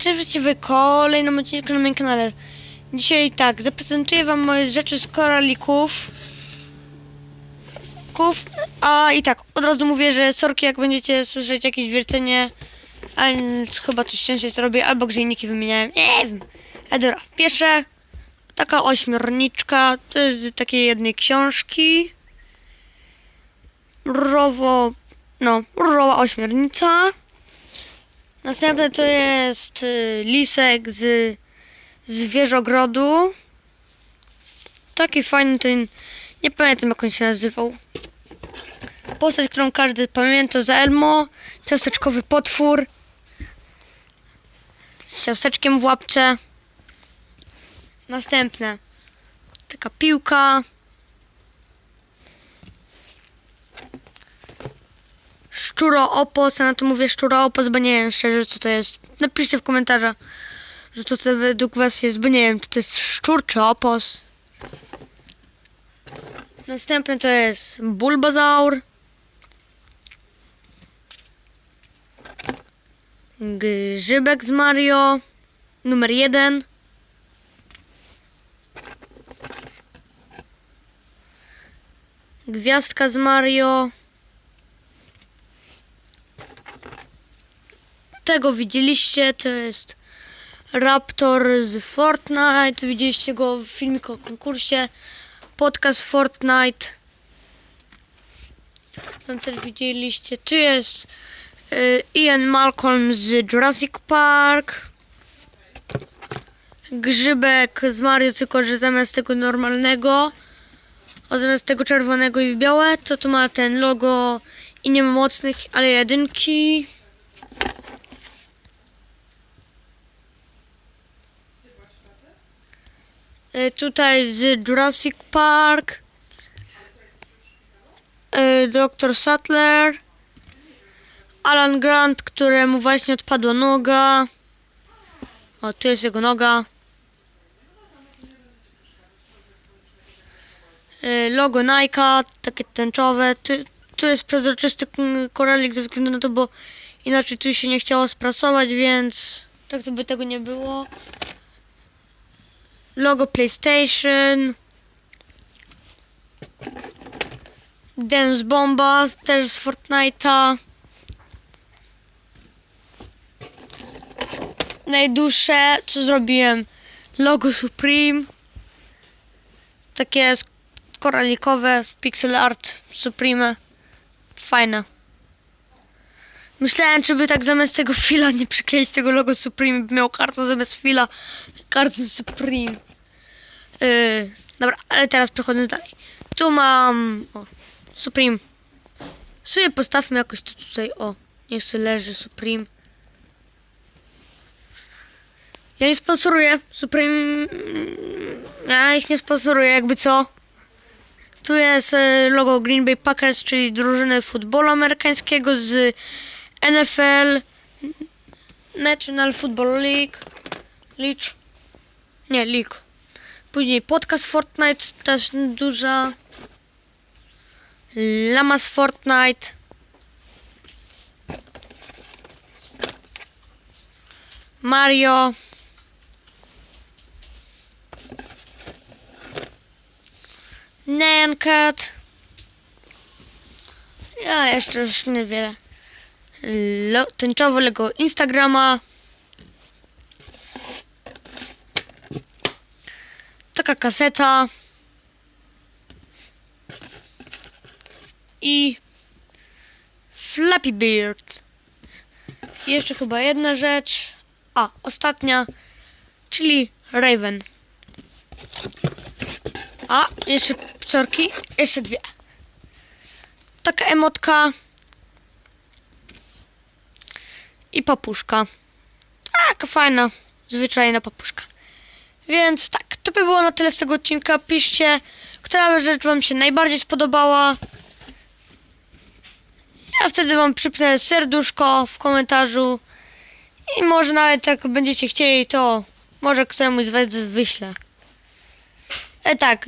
Cześć w kolejnym odcinku na moim kanale. Dzisiaj tak, zaprezentuję wam moje rzeczy z koralików. Kuf, a i tak, od razu mówię, że sorki jak będziecie słyszeć jakieś wiercenie, ale chyba coś częściej robię, albo grzejniki wymieniałem, nie wiem. A dobra, pierwsze, taka ośmiorniczka, to jest z takiej jednej książki. Różowo, no, różowa ośmiornica. Następne to jest y, lisek z zwierzogrodu. Taki fajny ten, nie pamiętam jak on się nazywał. Postać, którą każdy pamięta za Elmo. Ciasteczkowy potwór. Z ciasteczkiem w łapce. Następne. Taka piłka. Szczuroopos, ja na to mówię szczuroopos, bo nie wiem szczerze co to jest. Napiszcie w komentarzach, że to co według was jest, bo nie wiem, czy to jest szczur czy opos. Następny to jest bulbazaur. Grzybek z Mario. Numer jeden. Gwiazdka z Mario. Tego widzieliście, to jest Raptor z Fortnite, widzieliście go w filmiku o konkursie, podcast Fortnite, tam też widzieliście, tu jest y, Ian Malcolm z Jurassic Park, Grzybek z Mario, tylko że zamiast tego normalnego, a zamiast tego czerwonego i białe, to tu ma ten logo i nie ma mocnych, ale jedynki. Tutaj z Jurassic Park. Y, Dr. Sattler. Alan Grant, któremu właśnie odpadła noga. O, tu jest jego noga. Y, Logo Nike, takie tęczowe. Tu, tu jest przezroczysty koralik ze względu na to, bo inaczej tu się nie chciało sprasować, więc tak to by tego nie było logo PlayStation, Dance Bomba też z Fortnite'a. Najdłuższe, co zrobiłem, logo Supreme. Takie koralikowe, pixel art Supreme. Fajne. Myślałem, czy by tak zamiast tego fila nie przykleić tego logo Supreme, by miał karton zamiast fila karton Supreme. Yy, dobra, ale teraz przechodząc dalej. Tu mam o, Supreme. Sobie postawmy jakoś to tutaj, o, niech sobie leży Supreme. Ja nie sponsoruję Supreme. Ja ich nie sponsoruję, jakby co. Tu jest e, logo Green Bay Packers, czyli drużyny futbolu amerykańskiego z NFL National Football League. League. Nie, League. Później podcast Fortnite, też duża. Lama z Fortnite. Mario. Nancat. Ja jeszcze już niewiele. Lo, tęczowego Instagrama. Taka kaseta. I Flappy. I jeszcze chyba jedna rzecz. A, ostatnia, czyli Raven. A, jeszcze psorki, jeszcze dwie. Taka emotka. I papuszka. Taka fajna, zwyczajna papuszka. Więc tak, to by było na tyle z tego odcinka. Piszcie, która rzecz Wam się najbardziej spodobała. Ja wtedy Wam przypnę serduszko w komentarzu. I może nawet jak będziecie chcieli, to może któremuś z Was wyślę. E tak,